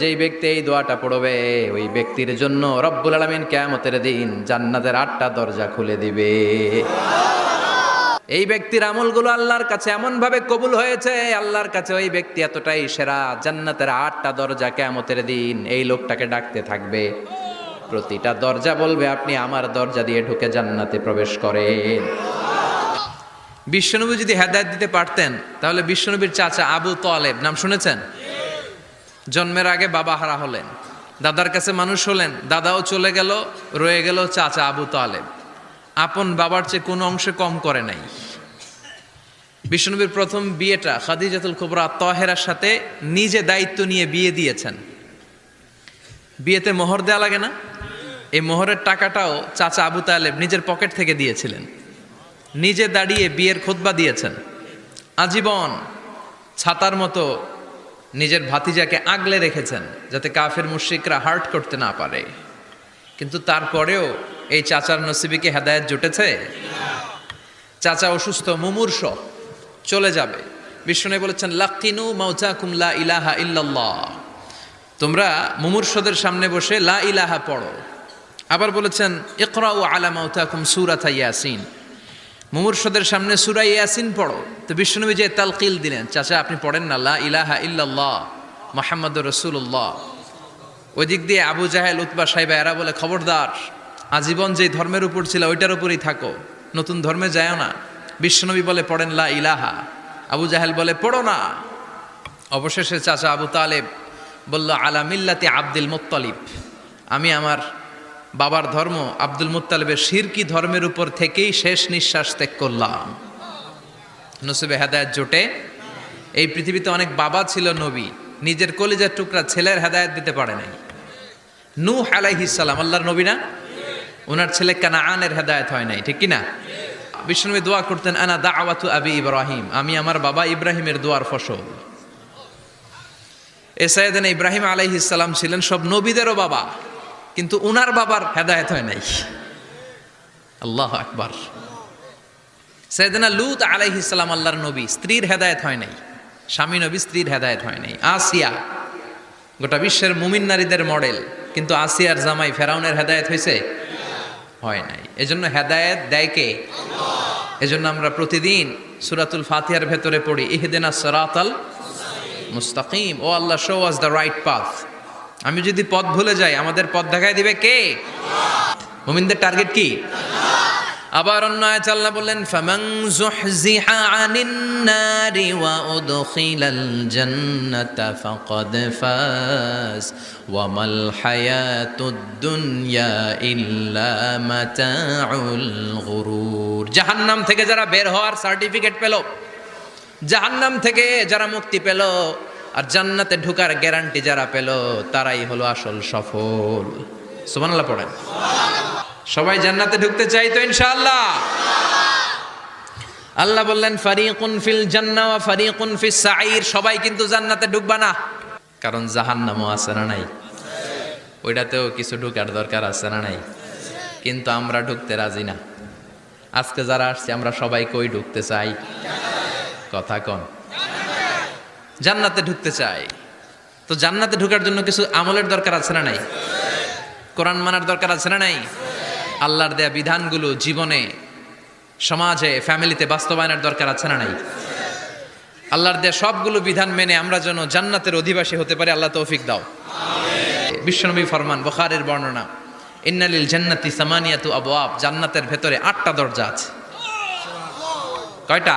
যেই ব্যক্তি এই দোয়াটা পড়বে, ওই ব্যক্তির জন্য রব্বুল আলমিন কেয়ামতের দিন জান্নাতের আটটা দরজা খুলে দিবে। এই ব্যক্তির আমলগুলো আল্লাহর কাছে এমন ভাবে কবুল হয়েছে, আল্লাহর কাছে ওই ব্যক্তি এতটাই সেরা, জান্নাতের আটটা দরজা কেয়ামতের দিন এই লোকটাকে ডাকতে থাকবে। প্রতিটা দরজা বলবে, আপনি আমার দরজা দিয়ে ঢুকে জান্নাতে প্রবেশ করেন। বিশ্বনবী যদি হেদায়ত দিতে পারতেন, তাহলে বিশ্বনবীর চাচা আবু তোয়ালেব নাম শুনেছেন? জন্মের আগে বাবা হারা হলেন। দাদার কাছে মানুষ হলেন, দাদাও চলে গেল, রয়ে গেল চাচা আবু তালেব। আপন বাবার চেয়ে কোনো অংশে কম করে নাই। বিষ্ণুনবীর প্রথম বিয়েটা খাদিজাতুল কুবরা তহেরার সাথে নিজে দায়িত্ব নিয়ে বিয়ে দিয়েছেন। বিয়েতে মোহর দেওয়া লাগে না? এই মোহরের টাকাটাও চাচা আবু তালেব নিজের পকেট থেকে দিয়েছিলেন। নিজে দাঁড়িয়ে বিয়ের খোদবা দিয়েছেন। আজীবন ছাতার মতো নিজের ভাতিজাকে আগলে রেখেছেন যাতে কাফের মুশ্রিকরা হার্ট করতে না পারে। কিন্তু তারপরেও এই চাচার নসিবিকে হেদায়ত জুটেছে? চাচা অসুস্থ, মুমূর্ষ, চলে যাবে। বিষ্ণু বলেছেন, লাকিনু মাউচা কুমলা ইলাহা ইল্লাল্লাহ। তোমরা মুমূর্ষদের সামনে বসে লা ইলাহা পড়ো। আবার বলেছেন, ইকরাউ আলা মাউতাকুম সুরাথা ইয়াসিন। মুমূর্ষদের সামনে সুরা ইয়াসিন পড়ো। তো বিষ্ণুনবী যে তালকিল দিলেন, চাচা, আপনি পড়েন না, লা ইলাহা ইল্লাল্লাহ মোহাম্মদ রসুল্লাহ ওই দিক দিয়ে আবু জাহেল, উতবা সাহেবা এরা বলে, খবরদার, আজীবন যে ধর্মের উপর ছিল, ওইটার উপরই থাকো। নতুন ধর্মে যায়ও না। বিশ্বনবী বলে, পড়েন লা ইলাহা। আবু জাহেল বলে, পড়ো না। অবশেষে চাচা আবু তালেব বলল, আলা মিল্লাতে আব্দুল মুত্তালিব, আমি আমার বাবার ধর্ম আব্দুল মুত্তালিবের শিরকি ধর্মের উপর থেকেই শেষ নিঃশ্বাস ত্যাগ করলাম। নসিবে হেদায়ত জোটে। এই পৃথিবীতে অনেক বাবা ছিল নবী, নিজের কলিজার টুকরা ছেলের হেদায়ত দিতে পারে নাই। নু আলাইহিসাল্লাম আল্লাহর নবী না? ওনার ছেলে কানাআনের হেদায়ত হয় নাই, ঠিক কি না? বিষ্ণুবী দোয়া করতেন, আনা দাওয়াতু আবি ইব্রাহিম আমি আমার বাবা ইব্রাহিমের দোয়ার ফসল। এ সাইয়েদেন ইব্রাহিম আলাইহিসাল্লাম ছিলেন সব নবীদেরও বাবা। কিন্তু উনার বাবার হেদায়ত হয় নাই। আল্লাহ আকবার। সৈয়দনা লুত আলাইহিসাল্লাম আল্লাহর নবী, স্ত্রীর হেদায়ত হয় নাই। স্বামী নবী স্ত্রীর হেদায়ত হয় নাই। আসিয়া, গোটা বিশ্বের মুমিন নারীদের মডেল, কিন্তু আসিয়ার জামাই ফেরাউনের হেদায়ত হয়েছে? হয় নাই। এজন্য হেদায়েত দেয় কে? এজন্য আমরা প্রতিদিন সুরাতুল ফাতিহার ভেতরে পড়ি ইহদিনা সরাতাল মুস্তাকিম। ও আল্লাহ show us the right path আমি যদি পথ ভুলে যাই, আমাদের পথ দেখায় দিবে কে? মুমিনদের টার্গেট কি? আবার অন্য আয়াত বললেন, ফামান যুহজিহা আনিন নারি ওয়া উদখিলাল জান্নাতা ফাকাদ ফাজ ওয়া মাল হায়াতুদ দুনিয়া ইল্লা মাতাউল গুরুর। জাহান্নাম থেকে যারা বের হওয়ার সার্টিফিকেট পেল, জাহান্নাম থেকে যারা মুক্তি পেল আর জান্নাতে ঢুকার গ্যারান্টি যারা পেল, তারাই হলো আসল সফল। সুবহানাল্লাহ পড়েন। সবাই জান্নাতে ঢুকতে চাই তো ইনশাআল্লাহ? আল্লাহ বললেন, ফারিকুন ফিল জান্না ওয়া ফারিকুন ফিস সাঈর। সবাই কিন্তু জান্নাতে ঢুকবা না। কারণ জাহান্নামও আছে না নাই? ওইটাতেও কিছু ঢুকার দরকার আছে না নাই? কিন্তু আমরা ঢুকতে রাজি না। আজকে যারা আসছে, আমরা সবাই কই ঢুকতে চাই? কথা কন। জান্নাতে ঢুকতে চাই তো জান্নাতে ঢুকার জন্য কিছু আমলের দরকার আছে না নাই? কোরআন মানার দরকার আছে না নাই? আল্লাহর দেয়া বিধানগুলো জীবনে, সমাজে, ফ্যামিলিতে বাস্তবায়নের দরকার আছে না নাই? আল্লাহর দেয়া সবগুলো বিধান মেনে আমরা যেন জান্নাতের অধিবাসী হতে পারি, আল্লাহ তৌফিক দাও। বিশ্বনবী ফরমান, বখারের বর্ণনা, ইন্নালিল জান্নাতি সামানিয়াতু আবওয়াব জান্নাতের ভেতরে আটটা দরজা আছে। কয়টা?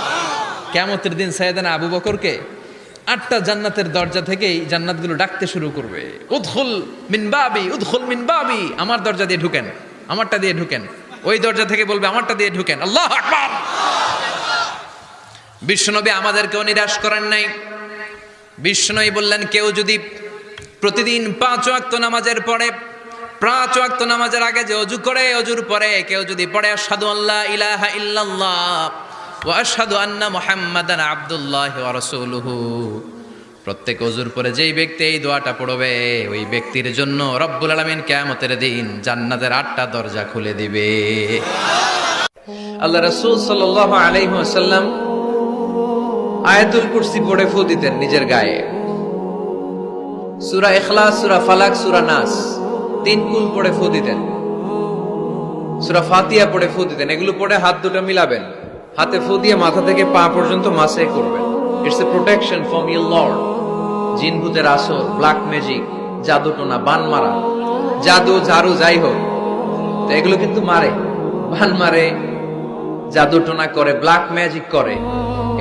কেমতের দিন সাইদানা আবু বকরকে আটটা জান্নাতের দরজা থেকেই জান্নাতগুলো ডাকতে শুরু করবে। উদখুল মিন বাবি, উদখুল মিন বাবি। আমার দরজা দিয়ে ঢুকেন, আমারটা দিয়ে ঢুকেন। ওই দরজা থেকে বলবে, আমারটা দিয়ে ঢুকেন। আল্লাহ আকবার! বিশ্বনবী আমাদেরকেও নিরাশ করেন নাই। বিষ্ণুই বললেন, কেউ যদি প্রতিদিন পাঁচ ওয়াক্ত নামাজের পরে পাঁচ ওয়াক্ত নামাজের আগে যে অজু করে, অজুর পরে কেউ যদি পড়ে, আশহাদু আল্লাহ ইলাহা ইল্লাল্লাহ। ওয়া আশহাদু আন্না মুহাম্মাদান আবদুল্লাহি রাসূলুহু। প্রত্যেক অজুর পরে যেই ব্যক্তি এই দোয়াটা পড়বে, ওই ব্যক্তির জন্য রব্বুল আলামিন কিয়ামতের দিন জান্নাতের আটটা দরজা খুলে দিবে। আল্লাহ রাসূল সাল্লাল্লাহু আলাইহি ওয়াসাল্লাম আয়াতুল কুরসি পড়ে ফু দিতেন নিজের গায়ে। সূরা ইখলাস, সূরা ফালাক, সূরা নাস, তিন কুল পড়ে ফু দিতেন। সূরা ফাতিহা পড়ে ফু দিতেন। এগুলো পড়ে হাত দুটো মিলাবেন। হাতে ফু দিয়ে মাথা থেকে পা পর্যন্ত মাসে করবেন it's a protection from your lord জিন ভূতের আসর ব্ল্যাক ম্যাজিক জাদু টোনা, বান মারা। জাদু, ঝাড়ু, যাই হোক। তো এগুলো কিন্তু মারে। বান মারে, জাদু টোনা করে ব্ল্যাক ম্যাজিক করে।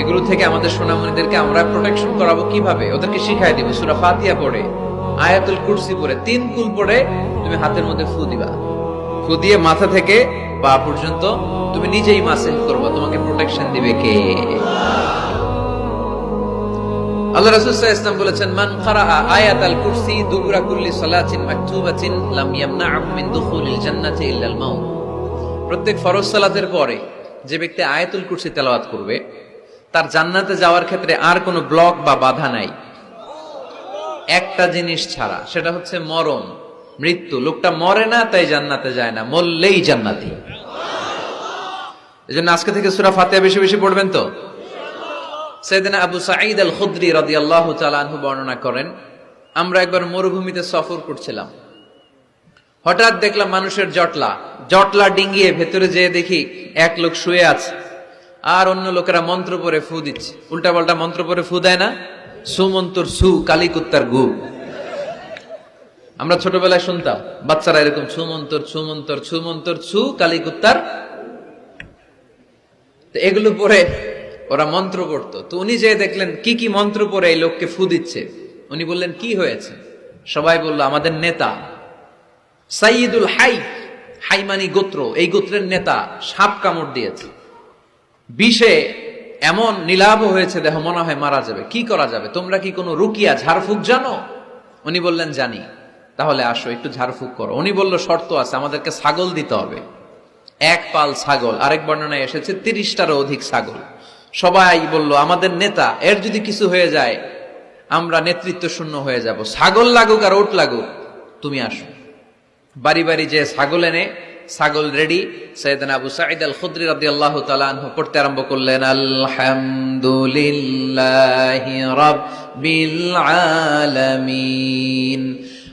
এগুলো থেকে আমাদের সোনামণিদেরকে আমরা প্রোটেকশন করাবো কীভাবে? ওদেরকে শিখাই দিব। সুরা ফাতিয়া পড়ে, আয়াতুল কুরসি পড়ে, তিন কুল পড়ে তুমি হাতের মধ্যে ফু দিবা। ফু দিয়ে মাথা থেকে পা পর্যন্ত তুমি নিজেই মাসেজ করবা। তোমাকে প্রোটেকশন দিবে কে? আল্লাহ বলেছেন, মান আয়াতাল কুরসি কুল্লি সালাতিন মাকতুবাতিন লাম ইয়ামনা'হু মিন দুখুলিল জান্নাতি ইল্লাল মাউত। প্রত্যেক ফরজ সালাতের পরে যে ব্যক্তি আয়াতুল কুরসি তেলাওয়াত করবে, তার জান্নাতে যাওয়ার ক্ষেত্রে আর কোনো ব্লক বা বাধা নাই। একটা জিনিস ছাড়া, সেটা হচ্ছে মরণ। মৃত্যু, লোকটা মরে না, তাই জান্নাতে যায় না, মরলেই জান্নাতি। এই জন্য আজকে থেকে সুরা ফাতিহা বেশি বেশি পড়বেন তো? সেদিন আবু সাঈদ আল খুদ্রি রাদি আল্লাহ আনহু বর্ণনা করেন, আমরা একবার মরুভূমিতে সফর করছিলাম। হঠাৎ দেখলাম মানুষের জটলা জটলা ডিঙ্গিয়ে ভেতরে যেয়ে দেখি এক লোক শুয়ে আছে, আর অন্য লোকেরা মন্ত্র পরে ফু দিচ্ছে। উল্টা পাল্টা মন্ত্র পরে ফু দেয় না? সুমন্তর সু, কালিকুত্তার গু। আমরা ছোটবেলায় শুনতাম, বাচ্চারা এরকম ছুমন্তর ছুমন্তর ছুমন্তর, ছু, কালিকুত্তার। এগুলো পরে ওরা মন্ত্র পড়তো। তো উনি যে দেখলেন, কি কি মন্ত্র পরে এই লোককে ফু দিচ্ছে। উনি বললেন, কি হয়েছে? সবাই বলল, আমাদের নেতা। সাইদুল হাই। হাইমানি গোত্র। এই গোত্রের নেতা সাপ কামড় দিয়েছে। বিষে এমন নীলাভ হয়েছে, দেহ মনে হয় মারা যাবে। কি করা যাবে? তোমরা কি কোনো রুকিয়া, ঝাড়ফুক জানো? উনি বললেন, জানি। তাহলে আসো, একটু ঝাড়ফুক করো। উনি বলল, শর্ত আছে, আমাদেরকে ছাগল দিতে হবে। এক পাল ছাগল, আরেক বর্ণনায় এসেছে, তিরিশটারও অধিক ছাগল। সবাই বলল, আমাদের নেতা, এর যদি কিছু হয়ে যায়, আমরা নেতৃত্ব শূন্য হয়ে যাব। ছাগল লাগুক আর ওট লাগুক, তুমি আসো। বাড়ি বাড়ি যে ছাগল এনে, ছাগল রেডি, সৈয়দনা আবু সাঈদ আল খুদরি রাদিয়াল্লাহু তাআলা আনহু পড়তে আরম্ভ করলেন, আলহামদুলিল্লাহি রাব্বিল আলামিন।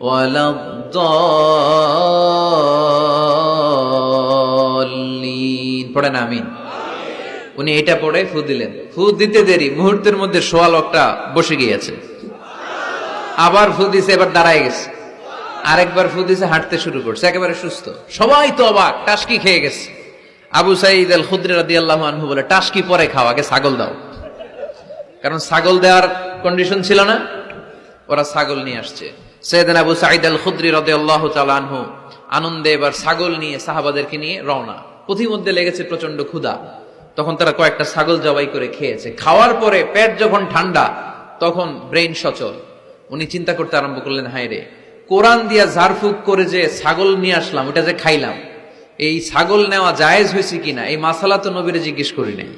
ولا الضالين পড়েন আমিন উনি এটা পড়ে ফু দিলেন ফু দিতে দেরি মুহূর্তের মধ্যে সোয়া লকটা বসে গিয়েছে আবার ফু দিছে এবার দাঁড়ায় গেছে আরেকবার ফু দিছে হাঁটতে শুরু করছে একেবারে সুস্থ সবাই তো অবাক টাসকি খেয়ে গেছে আবু সাইদ আল খুদ্রি রাদি আল্লাহ আনহু বলে টাসকি পরে খাও আগে ছাগল দাও কারণ ছাগল দেওয়ার কন্ডিশন ছিল না ওরা ছাগল নিয়ে আসছে সৈয়দিন আবু সাইদ আল খুদ্রি রাদি আল্লাহ আনন্দে এবার ছাগল নিয়ে সাহাবাদেরকে নিয়ে রওনা। পথিমধ্যে লেগেছে প্রচণ্ড ক্ষুধা। তখন তারা কয়েকটা ছাগল জবাই করে খেয়েছে। খাওয়ার পরে পেট যখন ঠান্ডা, তখন ব্রেইন সচল। উনি চিন্তা করতে আরম্ভ করলেন, হায় রে, কোরআন দিয়া ঝাড়ফুক করে যে ছাগল নিয়ে আসলাম, ওটা যে খাইলাম, এই ছাগল নেওয়া জায়েজ হয়েছে কিনা? এই মাসালা তো নবীরে জিজ্ঞেস করি নাই।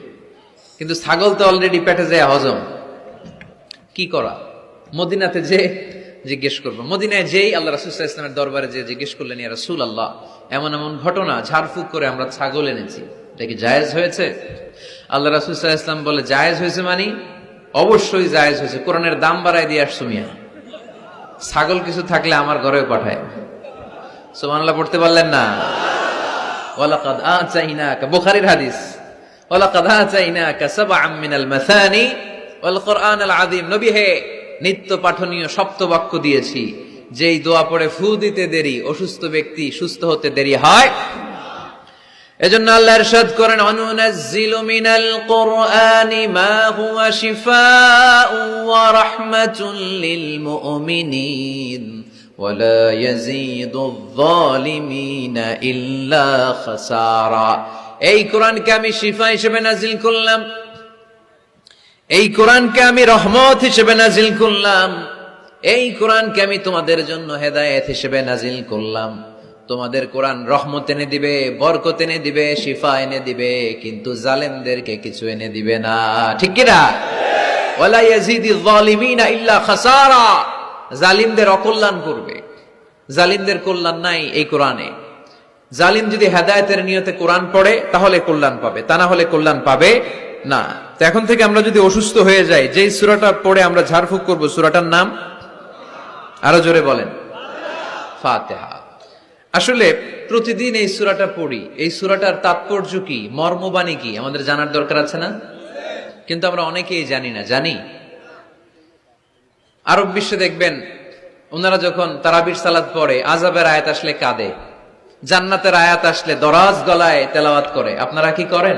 কিন্তু ছাগল তো অলরেডি পেটে যায় হজম। কি করা? মদিনাতে যে জিজ্ঞেস করব। মদিনায় যেই আল্লাহ রাসুল্লাহ ইসলামের দরবারে যে জিজ্ঞেস করলেন, ইয়া রাসুল আল্লাহ এমন এমন ঘটনা, ঝাড়ফুক করে আমরা ছাগল এনেছি, এটা কি জায়েজ হয়েছে? আল্লাহ রাসুল্লাহ ইসলাম বলে, জায়েজ হয়েছে মানে? অবশ্যই জায়েজ হয়েছে। কোরআনের দাম বাড়ায় দিয়ে আসছো মিয়া। ছাগল কিছু থাকলে আমার ঘরেও পাঠায়। সুবহানাল্লাহ, পড়তে পারলেন না। ওয়ালাকাদ আতাইনাকা, বুখারীর হাদিস। ওয়ালাকাদ আতাইনাকা সাবআম মিনাল মাসানি ওয়াল কুরআনাল আযীম। নবী হে নিত্য পাঠনীয় সপ্তবাক্য দিয়েছি যেই দোয়া পড়ে ফু দিতে দেরি অসুস্থ ব্যক্তি সুস্থ হতে দেরি হয় এজন্য আল্লাহ ইরশাদ করেন অনুনাজ্জিলু মিনাল কুরআনি মা হুয়া শিফাউ ওয়া রাহমাতুল লিল মুমিনিন ولا يزيد الظالمين إلا خسارا এই কোরআনকে আমি শিফা হিসেবে নাজিল করলাম এই কোরআনকে আমি রহমত হিসেবে নাজিল করলাম। এই কোরআনকে আমি তোমাদের জন্য হেদায়েত হিসেবে নাজিল করলাম। তোমাদের কোরআন রহমত এনে দিবে, বরকত এনে দিবে, শিফা এনে দিবে, কিন্তু জালেমদেরকে কিছু এনে দিবে না। ঠিক কিনা জালিমদের অকল্যাণ করবে। জালিমদের কল্যাণ নাই এই কোরআনে। জালিম যদি হেদায়েতের নিয়তে কোরআন পড়ে, তাহলে কল্যাণ পাবে। তা না হলে কল্যাণ পাবে না। এখন থেকে আমরা যদি অসুস্থ হয়ে যাই, যেই সুরাটা পড়ে আমরা ঝাড়ফুঁক করব, সুরাটার নাম? আরও জোরে বলেন। ফাতিহা। আসলে প্রতিদিন এই সুরাটা পড়ি। এই সূরাটার তাৎপর্য কি? মর্মবাণী কি? আমাদের জানার দরকার আছে না? কিন্তু আমরা অনেকেই জানি না, জানি। আরব বিশ্বে দেখবেন, ওনারা যখন তারাবির সালাদ পড়ে আজাবের আয়াত আসলে কাঁদে। জান্নাতের আয়াত আসলে দরাজ গলায় তেলাওয়াত করে। আপনারা কি করেন?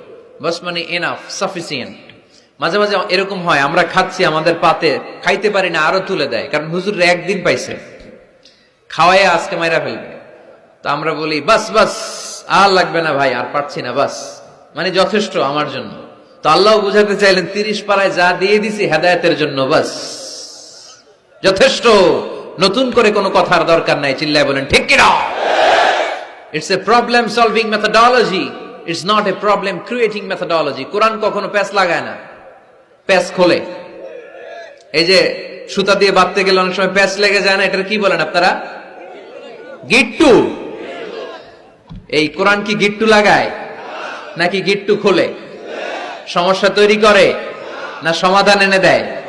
বাস মানে এনাফ সাফিসিয়েন্ট মাঝে মাঝে এরকম হয়, আমরা খাচ্ছি, আমাদের পাতে, খাইতে পারি না, আরও তুলে দেয়। কারণ হুজুর একদিন পাইছে। খাওয়াই আজকে মাইরা ফেলবে। তো আমরা বলি, বাস বাস, আর লাগবে না ভাই, আর পারছি না, বাস। মানে যথেষ্ট আমার জন্য। তো আল্লাহ বুঝাতে চাইলেন, তিরিশ পাড়ায় যা দিয়ে দিছি, হেদায়তের জন্য, বাস। যথেষ্ট। নতুন করে কোনো কথার দরকার নাই, চিল্লায় বলেন, ঠিক কিনা? It's a problem solving methodology it's not a problem creating methodology কোরআন কখনো প্যাস লাগায় না। প্যাস খোলে। এই যে সুতা দিয়ে বাঁধতে গেলে অনেক সময় প্যাচ লেগে যায় না, এটার কি বলেন আপনারা? গিট্টু। এই কোরআন কি গিট্টু লাগায়? নাকি গিট্টু খোলে? সমস্যা তৈরি করে? না সমাধান এনে দেয়?